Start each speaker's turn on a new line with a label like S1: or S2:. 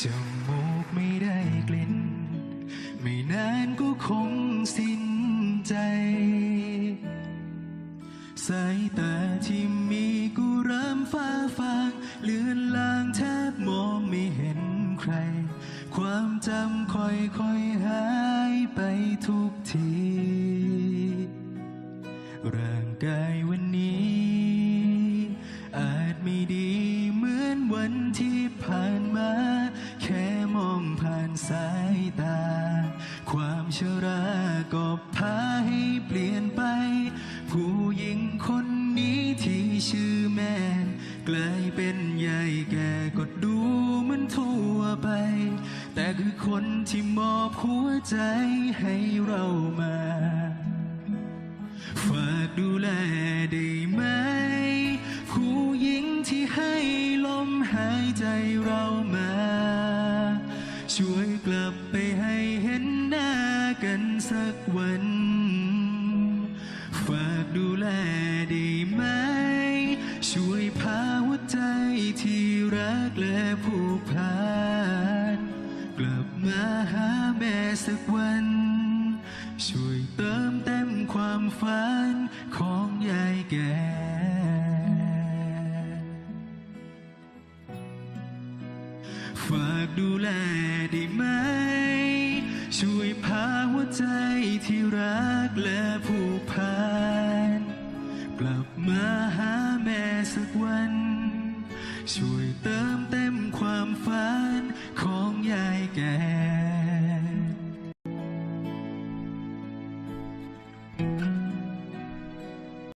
S1: จมูกไม่ได้กลิ่น ไม่นานก็คงสิ้นใจ สายตาที่มีกูเริ่มฟ้าฟางเลือนลางแทบมองไม่เห็นใคร ความจำค่อยค่อยหายไปทุกที ร่างกายวันนี้ อาจไม่ดีเหมือนวันที่ผ่านมา ชราก็พาให้เปลี่ยนไป ผู้หญิงคนนี้ที่ชื่อแม่กลายเป็นใหญ่แก่ก็ดูมันทั่วไป แต่คือคนที่มอบหัวใจให้เรามา ฝากดูแลได้ไหม ผู้หญิงที่ให้ลมหายใจเรามา ช่วยกลับไปห กันสักวัน ฝากดูแลได้ไหม ช่วยพาหัวใจที่รักและผูกพันกลับมาหาแม่สักวัน ช่วยเติมเต็มความฝันของยายแก่ฝากดูแลได้ไหม ช่วยพาหัวใจที่รักและผูกพันกลับมาหาแม่สักวัน ช่วยเติมเต็มความฝันของยายแก่